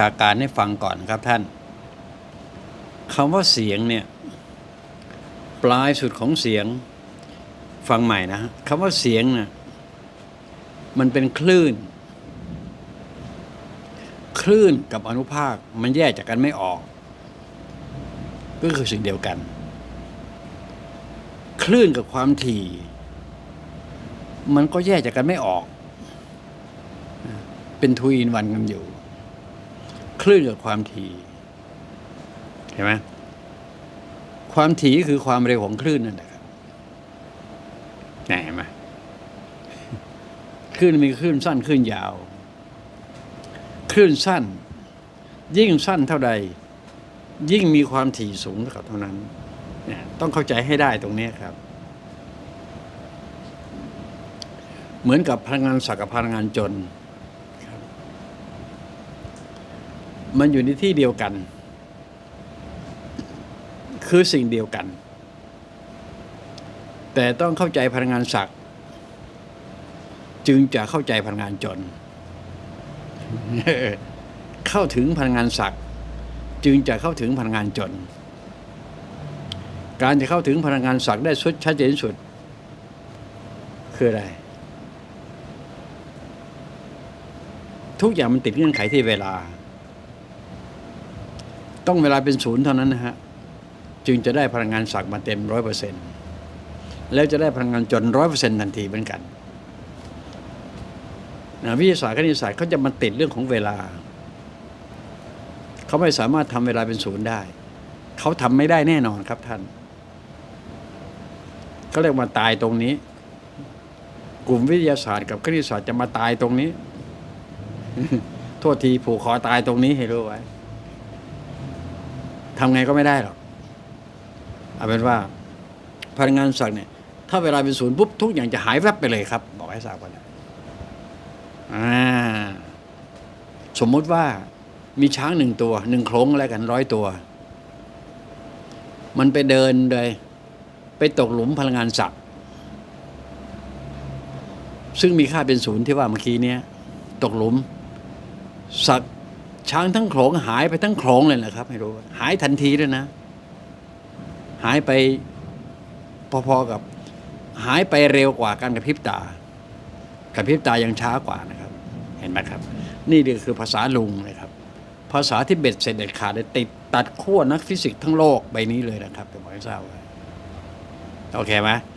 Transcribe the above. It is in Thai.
ชาการให้ฟังก่อนครับท่านคำว่าเสียงเนี่ยปลายสุดของเสียงฟังใหม่นะฮะคำว่าเสียงเนี่ยมันเป็นคลื่น คลื่นกับอนุภาคมันแยกจากกันไม่ออก ก็คือสิ่งเดียวกัน คลื่นกับความถี่ มันก็แยกจากกันไม่ออก เป็นทูอินวันกันอยู่ คลื่นกับความถี่เห็นไหมความถี่คือความเร็วของคลื่นนั่นแหละครับเห็นไหมคลื่นมีคลื่นสั้นคลื่นยาว คลื่นสั้น ยิ่งสั้นเท่าใด ยิ่งมีความถี่สูงเท่านั้นเนี่ยต้องเข้าใจให้ได้ตรงนี้ครับ เหมือนกับพลังงานสักกับพลังงานจน มันอยู่ในที่เดียวกัน คือสิ่งเดียวกัน แต่ต้องเข้าใจพลังงานศักดิ์จึงจะเข้าใจพลังงานจน เข้าถึงพลังงานศักดิ์จึงจะเข้าถึงพลังงานจน การจะเข้าถึงพลังงานศักดิ์ได้สุดชัดเจนสุด คืออะไร ทุกอย่างมันติดเงื่อนไขที่เวลา ต้องเวลาเป็นศูนย์เท่านั้นนะฮะจึงจะได้พลังงานศักมาเต็มร้อยเปอร์เซ็นต์แล้วจะได้พลังงานจนร้อยเปอร์เซ็นต์ทันทีเหมือนกันนะวิทยาศาสตร์คณิตศาสตร์เขาจะมาติดเรื่องของเวลา เขาไม่สามารถทำเวลาเป็นศูนย์ได้ เขาทำไม่ได้แน่นอนครับท่านเขาเรียกมาตายตรงนี้ กลุ่มวิทยาศาสตร์กับคณิตศาสตร์จะมาตายตรงนี้ โทษทีผูกคอตายตรงนี้ให้รู้ไว้ ทำไงก็ไม่ได้หรอกเอาเป็นว่าพลังงานศักดิ์เนี่ย ถ้าเวลาเป็นศูนย์ปุ๊บทุกอย่างจะหายแวบไปเลยครับ บอกให้ทราบก่อนนะอ่าสมมุติว่ามีช้างหนึ่งตัวหนึ่งโคลงแล้วกันร้อยตัว มันไปเดินโดยไปตกหลุมพลังงานศักดิ์ซึ่งมีค่าเป็นศูนย์ที่ว่าเมื่อกี้เนี้ย ตกหลุมศักดิ์ ช้างทั้งโขลงหายไปทั้งโขลงเลยนะครับให้รู้หายทันทีด้วยนะ หายไปพอๆกับ หายไปเร็วกว่าการกระพริบตากระพริบตายังช้ากว่านะครับ เห็นไหมครับ นี่คือภาษาลุงเลยครับ ภาษาที่เบ็ดเสร็จเด็ดขาดเลยติดตัดขั้วนักฟิสิกส์ทั้งโลกใบนี้เลยนะครับเป็นหมอให้ทราบไว้โอเคไหม